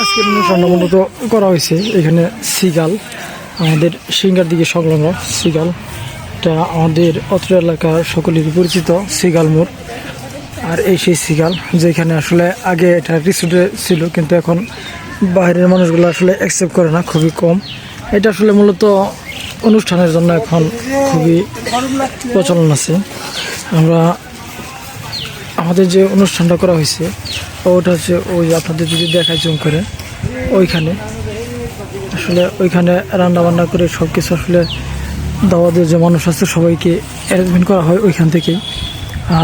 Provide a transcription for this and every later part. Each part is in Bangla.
আজকের অনুষ্ঠানটা মূলত করা হয়েছে। এখানে সিগাল, আমাদের সিঙ্গার দিকে সংলগ্ন সিগাল। এটা আমাদের অত্র এলাকার সকলেরই পরিচিত সিগাল মোড়। আর এই সেই সিগাল, যেখানে আসলে আগে এটা রিসোর্টে ছিল, কিন্তু এখন বাইরের মানুষগুলো আসলে অ্যাকসেপ্ট করে না, খুবই কম। এটা আসলে মূলত অনুষ্ঠানের জন্য এখন খুবই প্রচলন আছে। আমরা আমাদের যে অনুষ্ঠানটা করা হয়েছে, ওটা হচ্ছে ওই আপনাদের যদি দেখায় জুম করে, ওইখানে। আসলে ওইখানে রান্না বান্না করে সব কিছু আসলে দাওয়াদের যে মানুষ আছে, সবাইকে অ্যারেঞ্জমেন্ট করা হয় ওইখান থেকেই।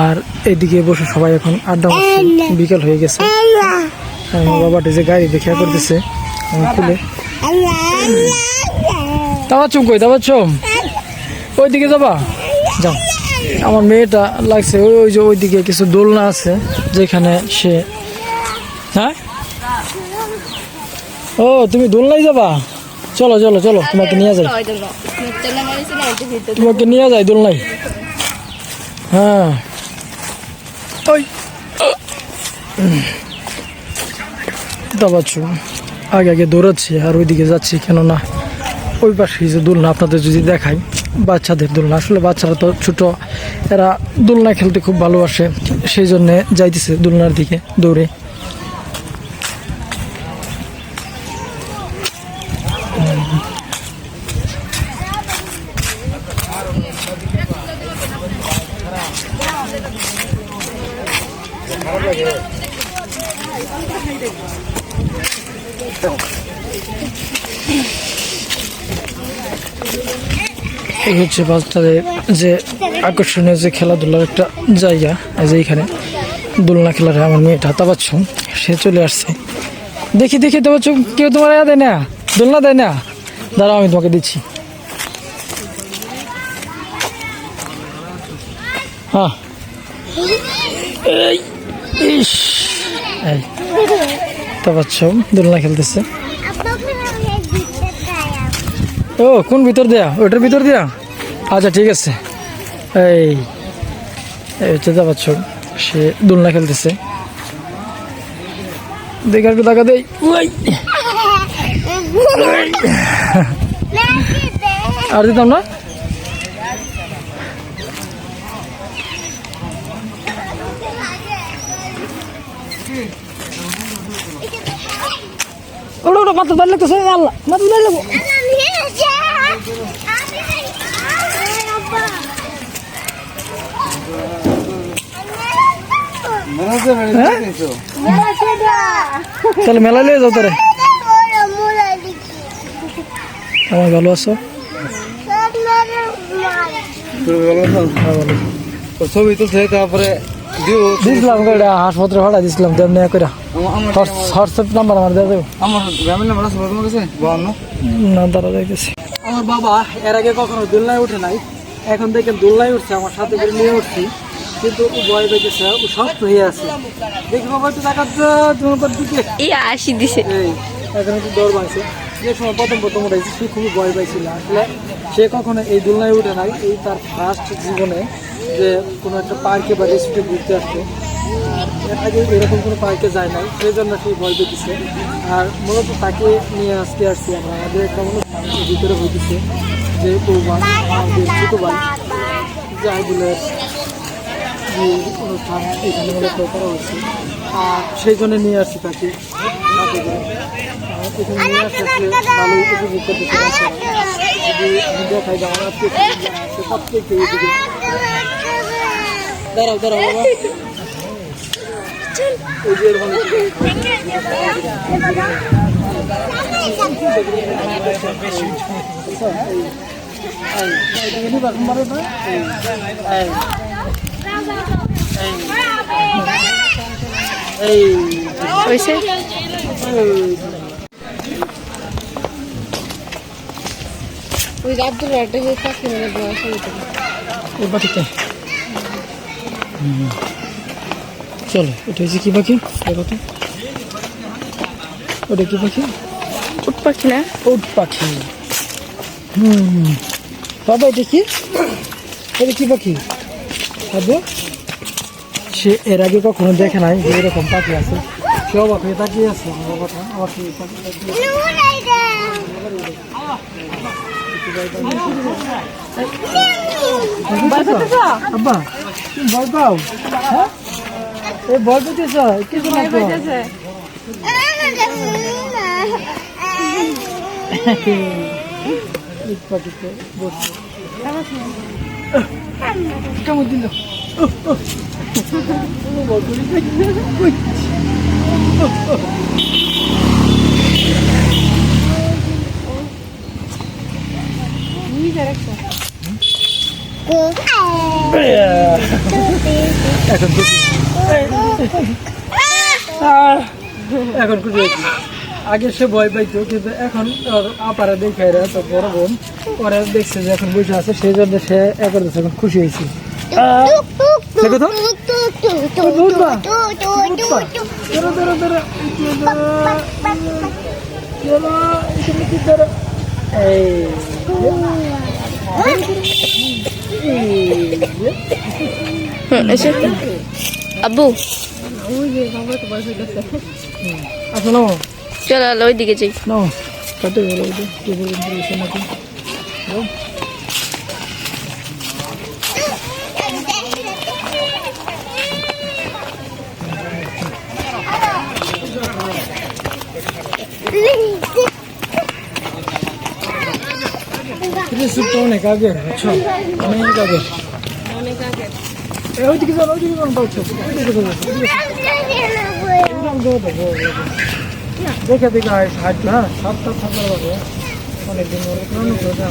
আর এদিকে বসে সবাই এখন আড্ডা বিকেল হয়ে গেছে। বাবাটি যে গাড়ি দেখা করতেছে খুলে। দাবা চুম কই দাবা চুম? ওইদিকে যাবা? যাও। আমার মেয়েটা লাগছে ওই ওই যে ওইদিকে কিছু দোলনা আছে, যেখানে সে হ্যাঁ? ও, তুমি দোলনায় যাবা? চলো চলো চলো, তোমাকে নিয়ে যাই। তোমাকে নিয়ে যাই দোলনায়। হ্যাঁ। ওই। দাবাচ্ছু আগে আগে দৌড়াচ্ছি আর ওইদিকে যাচ্ছি, কেননা ওই পাশে যে দোলনা আপনাদের যদি দেখাই। বাচ্চাদের দোলনা। আসলে বাচ্চারা তো ছোটো, এরা দোলনা খেলতে খুব ভালোবাসে, সেই জন্যে যাইতেছে দোলনার দিকে, দৌড়ে। এই হচ্ছে বাচ্চাদের যে আকর্ষণীয় যে খেলাধুলার একটা জায়গা এই যে এইখানে দোলনা খেলার আমার মেয়েটা তাপাচ্ছ সে চলে আসছে। দেখি দেখি তাপাচ্ছ কেউ তোমার ইয়া দেয় না? দোলনা দেয় না? দাঁড়াও আমি তোমাকে দিচ্ছি। হ্যাঁ এই ইস। এই তাপাচ্ছ দোলনা খেলতেছে। ও কোন ভিতর দেয়া? ওটার ভিতর দেয়া? আচ্ছা ঠিক আছে। এই হচ্ছে যাচ্ছ সে দোলনা খেলতেছে। দেখে একটু টাকা দেই। আর দিতাম না? ওটা ওটা মাথা দাঁড়িয়ে লাগতেছে। আল্লাহ মাথা দাঁড়িয়ে লাগবো। তাহলে মেলা লিয়ে যাও তারে। আমার ভালো আছো? হ্যাঁ, ছবি তুলছে তারপরে দিও। দিছিলাম করে হাসপাতালে ভাড়া দিছিলাম করে হোয়াটসঅ্যাপ নাম্বার আমার দেবো। আমার গ্রামের নাম্বার আছে তোমার কাছে না দাঁড়া যাইতেছি আমার বাবা এর আগে কখনো দোলনায় উঠে নাই এখন দেখেন দোলনায় উঠছে আমার সাথে করে নিয়ে উঠছি। কিন্তু ও ভয় পেয়েছে ও শক্ত হয়ে আছে। দেখি বাবা একটু দেখাচ্ছে তোমার দিকে। এই আশি দিছে। এই এখন একটু ডর পাইছে যে সময় প্রথম প্রথম উঠেছে সে খুবই ভয় পাইছিল। আসলে সে কখনো এই দোলনায় উঠে নাই এই তার ফার্স্ট জীবনে যে কোনো একটা পার্কে বা রেস্টুরেন্টে ঘুরতে আসতো এর আগে এরকম কোনো পার্কে যায় নাই সেই জন্য সেই ভয় পেতেছে আর মূলত তাকে নিয়ে আসতে আসছি আমরা। আমাদের একটা এর ভিতরে হইতেছে যে বৌমা আমাদের ছোটো ভাই জাহিদুলের যে অনুষ্ঠান এখানে মূলত করা হচ্ছে আর সেই জন্য নিয়ে আসছি তাকে এখানে নিয়ে আসতে ভালোই উপভোগ করতে দেখাই যে আমার আজকে সে প্রত্যেককে এদিকে দাঁড়াও দাঁড়াও বাবা ওই যে এরকম হয়েছে ওই আব্দুল একটা যে চাকরি মানে দেওয়া শুরু ওই পাখিটা চলো এটা হচ্ছে কি পাখি দেখো ওটা কি পাখি উঠ পাখি না উট পাখি হুম বাবা এটা কি পাখি বাবু সে এর আগে কখনো দেখে নাই যে এরকম পাখি আছে। সে অবাক হয়ে তাকিয়ে আছে। আব্বা ভয় পাও? হ্যাঁ? ভয় পেতেছ? কি জন্য পাটিতে কেমন দিল? এখন এখন খুশি আগে সে ভয় পাইতো, কিন্তু এখন আপারা দেখে তো বড় বোন। ওরা দেখছে যে এখন বসে আছে, সেই জন্য সে এখন খুশি হয়েছে। দেখো তো। কি আব্বু। চলো ওইদিকে যাই। নাও কাটে গেল ওটা কি বলবেন বলেছে নাকি নাও। স্যুপটা অনেক আগের অনেক আগের ওইদিকে যান ওইদিকে যান বড়। দেখে দেখে হয় ষাট না সাত সাত সাত বাজে অনেকদিন ধরে ওটা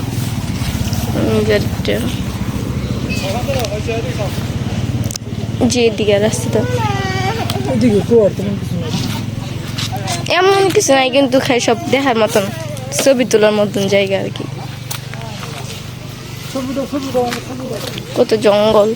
জি এদিকে রাস্তাটা ওইদিকে কিছু এমন কিছু নাই, কিন্তু খাই সব দেখার মতন, ছবি তোলার মতন জায়গা আর কি কত জঙ্গল।